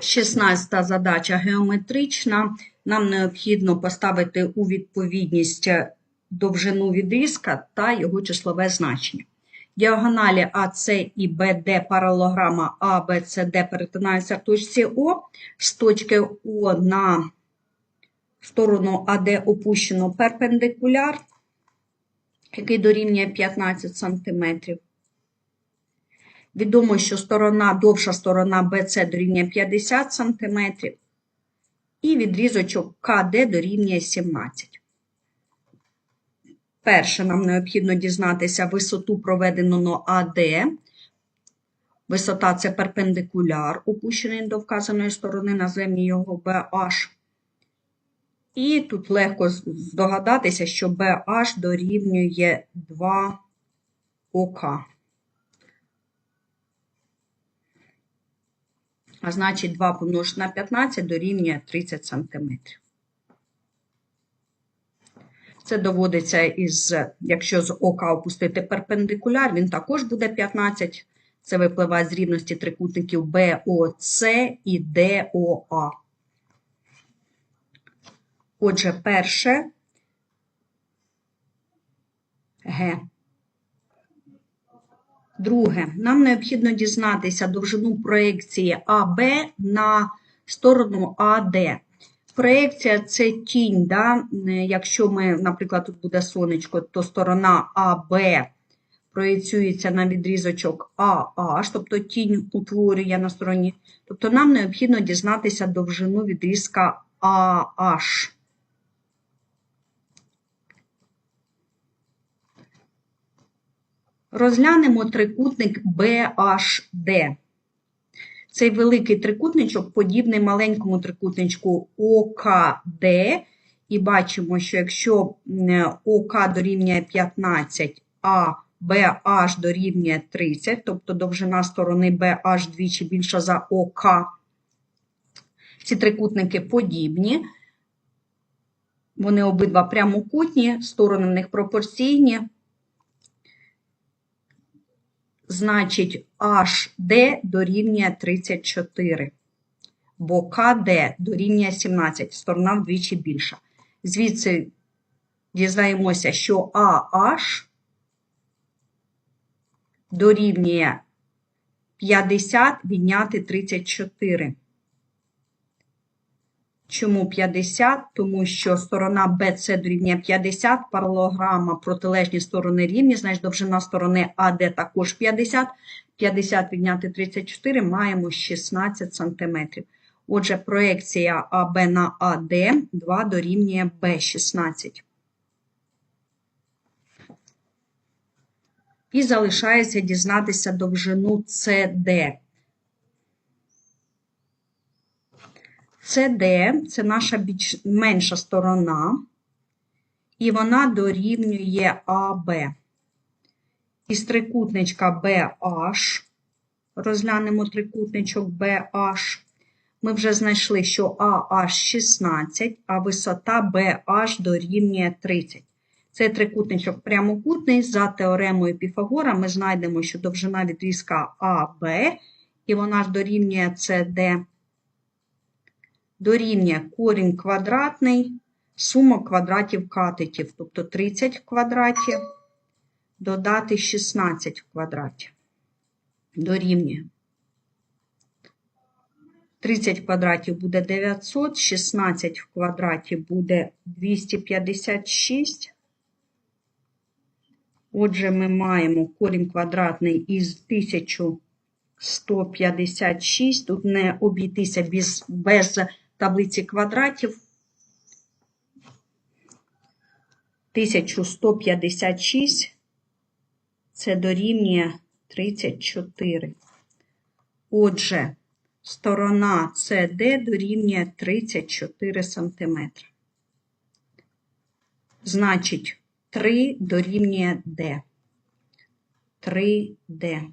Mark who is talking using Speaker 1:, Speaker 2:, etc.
Speaker 1: 16 задача геометрична. Нам необхідно поставити у відповідність довжину відрізка та його числове значення. Діагоналі АС і БД паралограма АБЦД перетинаються в точці О. З точки О на сторону АД опущено перпендикуляр, який дорівнює 15 см. Відомо, що сторона, довша сторона BC дорівнює 50 см, і відрізочок КД дорівнює 17. Перше, нам необхідно дізнатися висоту проведеного АД. Висота це перпендикуляр, опущений до вказаної сторони, назвемо його BH. І тут легко здогадатися, що BH дорівнює 2 ОК. А значить, 2 помножити на 15 дорівнює 30 см. Це доводиться із, якщо з ока опустити перпендикуляр, він також буде 15. Це випливає з рівності трикутників БОЦ і ДОА. Отже, перше Г. Друге, нам необхідно дізнатися довжину проєкції АБ на сторону АД. Проєкція це тінь. Да? Якщо ми, наприклад, тут буде сонечко, то сторона АБ проєцюється на відрізочок АH, тобто тінь утворює на стороні. Тобто нам необхідно дізнатися довжину відрізка AH. Розглянемо трикутник BHD. Цей великий трикутничок подібний маленькому трикутничку ОКД. І бачимо, що якщо ОК дорівнює 15, а BH дорівнює 30, тобто довжина сторони BH двічі більша за ОК, ці трикутники подібні. Вони обидва прямокутні, сторони в них пропорційні. Значить, HD дорівнює 34, бо КД дорівнює 17, сторона вдвічі більша. Звідси дізнаємося, що AH дорівнює 50 відняти 34. Чому 50? Тому що сторона BC дорівнює 50, паралограма протилежні сторони рівні, значить довжина сторони AD також 50. 50 відняти 34 маємо 16 см. Отже, проекція АБ на АД 2 дорівнює Б16. І залишається дізнатися довжину CD. CD – це наша більш менша сторона, і вона дорівнює АБ. Із трикутничка BH, розглянемо трикутничок BH, ми вже знайшли, що AH 16, а висота BH дорівнює 30. Цей трикутничок прямокутний, за теоремою Піфагора ми знайдемо, що довжина відрізка АБ, і вона ж дорівнює CD дорівнює корінь квадратний, сума квадратів катетів, тобто 30 квадратів, додати 16 квадратів. Дорівнює. 30 квадратів буде 900, 16 в квадраті буде 256. Отже, ми маємо корінь квадратний із 1156. Тут не обійтися без, без таблиці квадратів 1156 це дорівнює 34. Отже, сторона CD дорівнює 34 см. Значить, 3 дорівнює D. 3D.